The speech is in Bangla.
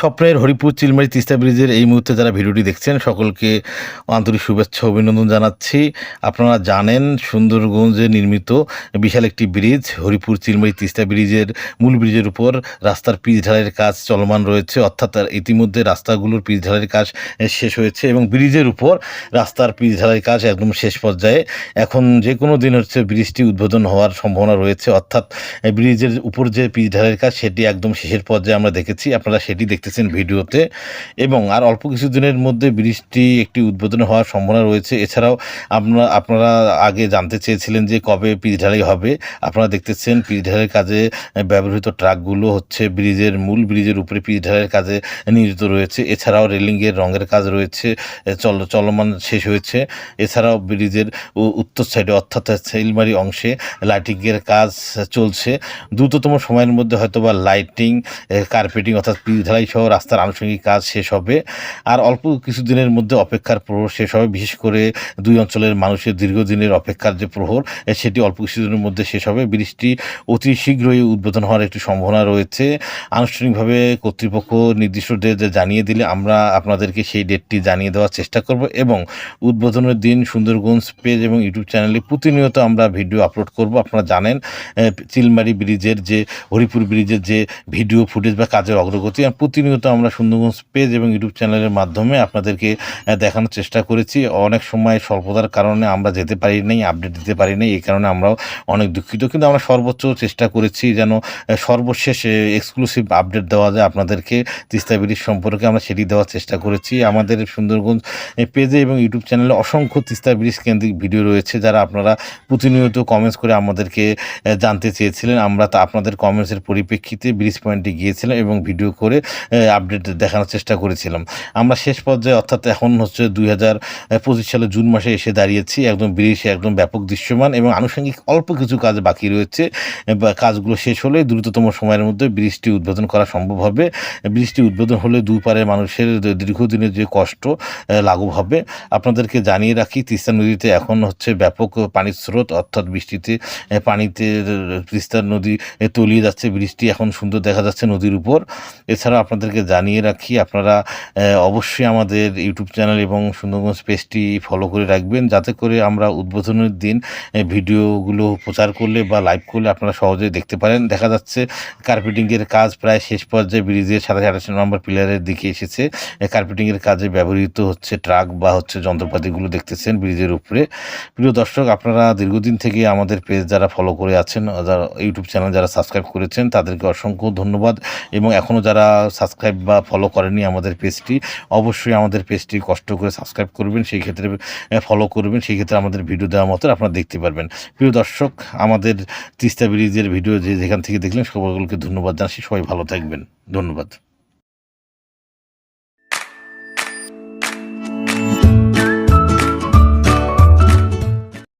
স্বপ্নের হরিপুর চিলমারি তিস্তা ব্রিজের এই মুহূর্তে যারা ভিডিওটি দেখছেন, সকলকে আন্তরিক শুভেচ্ছা অভিনন্দন জানাচ্ছি। আপনারা জানেন, সুন্দরগঞ্জে নির্মিত বিশাল একটি ব্রিজ, হরিপুর চিলমারি তিস্তা ব্রিজের মূল ব্রিজের উপর রাস্তার পিচ ঢালাইয়ের কাজ চলমান রয়েছে। অর্থাৎ ইতিমধ্যে রাস্তাগুলোর পিচ ঢালাইয়ের কাজ শেষ হয়েছে এবং ব্রিজের উপর রাস্তার পিচ ঢালাইয়ের কাজ একদম শেষ পর্যায়ে। এখন যে কোনো দিন হচ্ছে ব্রিজটি উদ্বোধন হওয়ার সম্ভাবনা রয়েছে। অর্থাৎ ব্রিজের উপর যে পিচ ঢালাইয়ের কাজ, সেটি একদম শেষের পর্যায়ে আমরা দেখেছি। আপনারা সেটি দেখতেছেন ভিডিওতে। এবং আর অল্প কিছু দিনের মধ্যে ব্রিজটি একটি উদ্বোধন হওয়ার সম্ভাবনা রয়েছে। এছাড়াও আপনারা আপনারা আগে জানতে চেয়েছিলেন যে কবে পিচ ঢালাই হবে। আপনারা দেখতেছেন পিচ ঢালাইয়ের কাজে ব্যবহৃত ট্রাকগুলো হচ্ছে ব্রিজের মূল ব্রিজের উপরে পিচ ঢালাইয়ের কাজে নিয়োজিত রয়েছে। এছাড়াও রেলিংয়ের রঙের কাজ রয়েছে। চল, চলমান শেষ হয়েছে। এছাড়াও ব্রিজের উত্তর সাইডে অর্থাৎ সেলমারি অংশে লাইটিংয়ের কাজ চলছে। দ্রুততম সময়ের মধ্যে হয়তো বা লাইটিং কার্পেটিং অর্থাৎ পিচ ঢালাই সহ রাস্তার আনুষঙ্গিক কাজ শেষ হবে। আর অল্প কিছুদিনের মধ্যে অপেক্ষার প্রহর শেষ হবে। বিশেষ করে দুই অঞ্চলের মানুষের দীর্ঘদিনের অপেক্ষার যে প্রহর সেটি অল্প কিছুদিনের মধ্যে শেষ হবে। ব্রিজটি অতি শীঘ্রই উদ্বোধন হওয়ার একটি সম্ভাবনা রয়েছে। আনুষ্ঠানিকভাবে কর্তৃপক্ষ নির্দিষ্ট ডেট জানিয়ে দিলে আমরা আপনাদেরকে সেই ডেটটি জানিয়ে দেওয়ার চেষ্টা করব এবং উদ্বোধনের দিন সুন্দরগঞ্জ পেজ এবং ইউটিউব চ্যানেলে প্রতিনিয়ত আমরা ভিডিও আপলোড করব। আপনারা জানেন চিলমারি ব্রিজের যে, হরিপুর ব্রিজের যে ভিডিও ফুটেজ বা কাজের অগ্রগতি, আর প্রতিনিয়ত আমরা সুন্দরগঞ্জ পেজ এবং ইউটিউব চ্যানেলের মাধ্যমে আপনাদেরকে দেখানোর চেষ্টা করেছি। অনেক সময় স্বল্পতার কারণে আমরা যেতে পারি নাই আপডেট দিতে পারি নাই, এই কারণে আমরাও অনেক দুঃখিত। কিন্তু আমরা সর্বোচ্চ চেষ্টা করেছি যেন সর্বশেষ এক্সক্লুসিভ আপডেট দেওয়া যায় আপনাদেরকে। তিস্তা ব্রিজ সম্পর্কে আমরা সেটি দেওয়ার চেষ্টা করেছি। আমাদের সুন্দরগঞ্জ পেজে এবং ইউটিউব চ্যানেলে অসংখ্য তিস্তা ব্রিজ কেন্দ্রিক ভিডিও রয়েছে। যারা আপনারা প্রতিনিয়ত কমেন্টস করে আমাদেরকে জানতে চেয়েছিলেন, আমরা তা আপনাদের কমেন্টসের পরিপ্রেক্ষিতে ব্রিজ পয়েন্টে গিয়েছিলাম এবং ভিডিও করে আপডেট দেখানোর চেষ্টা করেছিলাম। আমরা শেষ পর্যায়ে অর্থাৎ এখন হচ্ছে দুই হাজার পঁচিশ সালে জুন মাসে এসে দাঁড়িয়েছি একদম ব্রিজ একদম ব্যাপক দৃশ্যমান এবং আনুষঙ্গিক অল্প কিছু কাজ বাকি রয়েছে। কাজগুলো শেষ হলে দ্রুততম সময়ের মধ্যে ব্রিজটি উদ্বোধন করা সম্ভব হবে। ব্রিজটি উদ্বোধন হলে দুপারে মানুষের দীর্ঘদিনের যে কষ্ট লাঘব হবে। আপনাদেরকে জানিয়ে রাখি তিস্তা নদীতে এখন হচ্ছে ব্যাপক পানির স্রোত অর্থাৎ বৃষ্টিতে পানিতে আহ, তিস্তা নদী তলিয়ে যাচ্ছে বৃষ্টি। এখন সুন্দর দেখা যাচ্ছে নদীর উপর। এছাড়াও আপনাদেরকে জানিয়ে রাখি, আপনারা অবশ্যই আমাদের ইউটিউব চ্যানেল এবং সুন্দরগঞ্জ পেজটি ফলো করে রাখবেন। যাতে করে আমরা উদ্বোধনের দিন ভিডিওগুলো প্রচার করলে বা লাইভ করলে আপনারা সহজেই দেখতে পারেন। দেখা যাচ্ছে, কার্পেটিংয়ের কাজ প্রায় শেষ পর্যায়ে ব্রিজের সাতাশ আঠাশ নম্বর পিলারের দিকে এসেছে। কার্পেটিংয়ের কাজে ব্যবহৃত হচ্ছে ট্রাক বা হচ্ছে যন্ত্রপাতিগুলো দেখতেছেন ব্রিজের উপরে। প্রিয় দর্শক, আপনারা দীর্ঘদিন থেকে আমাদের পেজ যারা ফলো করে আছেন, যারা ইউটিউব চ্যানেল যারা সাবস্ক্রাইব করেছেন, তাদেরকে অসংখ্য ধন্যবাদ। এবং এখনও যারা সাবস্ক্রাইব বা ফলো করেনি আমাদের পেজটি অবশ্যই আমাদের পেজটি কষ্ট করে সাবস্ক্রাইব করবেন, সেই ক্ষেত্রে ফলো করবেন, সেই ক্ষেত্রে আমাদের ভিডিও দেওয়া মতো আপনারা দেখতে পারবেন। প্রিয় দর্শক, আমাদের তিস্তা ব্রিজের ভিডিও যে যেখান থেকে দেখলেন সকলকে ধন্যবাদ জানাচ্ছি। সবাই ভালো থাকবেন। ধন্যবাদ।